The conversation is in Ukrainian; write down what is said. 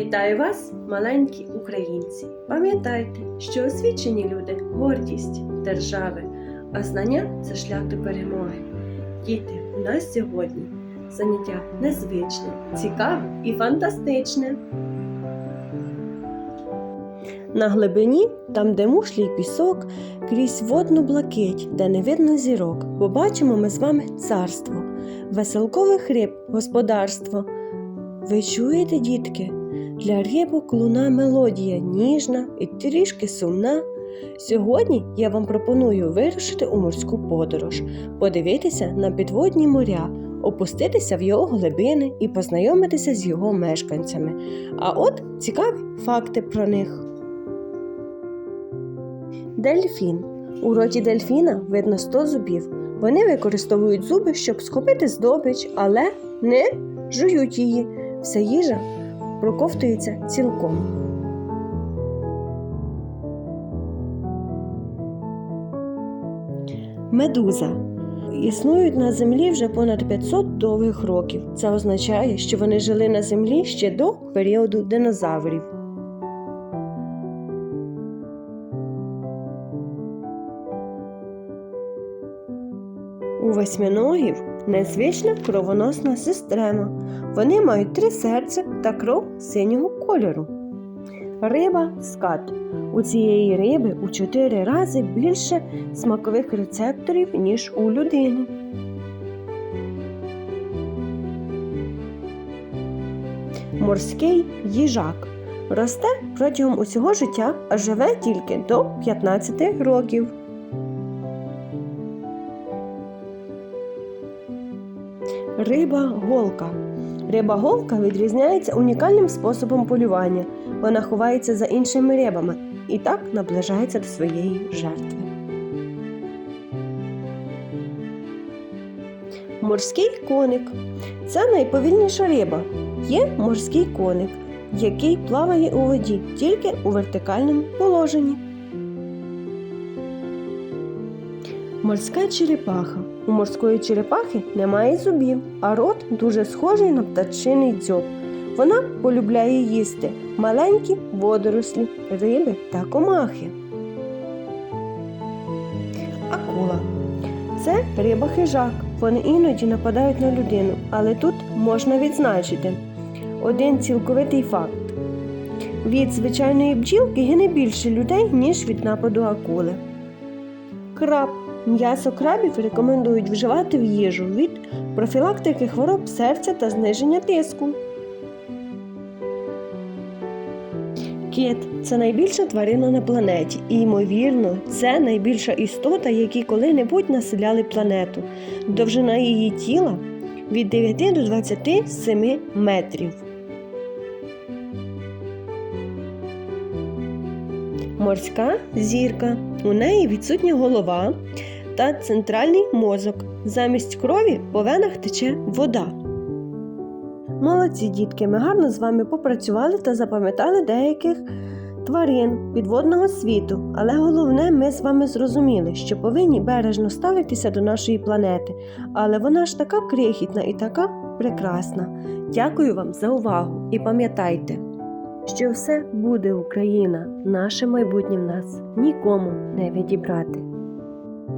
Вітаю вас, маленькі українці! Пам'ятайте, що освічені люди гордість держави, а знання це шлях до перемоги. Діти, у нас сьогодні заняття незвичне, цікаве і фантастичне. На глибині, там, де мушлі й пісок, крізь водну блакить, де не видно зірок, побачимо ми з вами царство, веселкових риб, господарство. Ви чуєте, дітки? Для рибок луна мелодія ніжна і трішки сумна. Сьогодні я вам пропоную вирушити у морську подорож, подивитися на підводні моря, опуститися в його глибини і познайомитися з його мешканцями. А от цікаві факти про них. Дельфін. У роті дельфіна видно 100 зубів. Вони використовують зуби, щоб схопити здобич, але не жують її. Вся їжа проковтується цілком. Медуза. Існують на землі вже понад 500 довгих років. Це означає, що вони жили на землі ще до періоду динозаврів. У восьминогів незвична кровоносна система. Вони мають три серця та кров синього кольору. Риба скат. У цієї риби у чотири рази більше смакових рецепторів, ніж у людини. Морський їжак росте протягом усього життя, а живе тільки до 15 років. Риба голка. Риба голка відрізняється унікальним способом полювання. Вона ховається за іншими рибами і так наближається до своєї жертви. Морський коник це найповільніша риба. Є морський коник, який плаває у воді тільки у вертикальному положенні. Морська черепаха. У морської черепахи немає зубів, а рот дуже схожий на птачиний дзьоб. Вона полюбляє їсти маленькі водорослі, риби та комахи. Акула це риба хижак. Вони іноді нападають на людину, але тут можна відзначити один цілковитий факт: від звичайної бджілки гине більше людей, ніж від нападу акули. Краб. М'ясо крабів рекомендують вживати в їжу від профілактики хвороб серця та зниження тиску. Кит це найбільша тварина на планеті, і, ймовірно, це найбільша істота, які коли-небудь населяли планету. Довжина її тіла від 9 до 27 метрів. Морська зірка. У неї відсутня голова та центральний мозок. Замість крові по венах тече вода. Молодці дітки, ми гарно з вами попрацювали та запам'ятали деяких тварин підводного світу. Але головне, ми з вами зрозуміли, що повинні бережно ставитися до нашої планети. Але вона ж така крихітна і така прекрасна. Дякую вам за увагу і пам'ятайте, що все буде Україна, наше майбутнє в нас нікому не відібрати.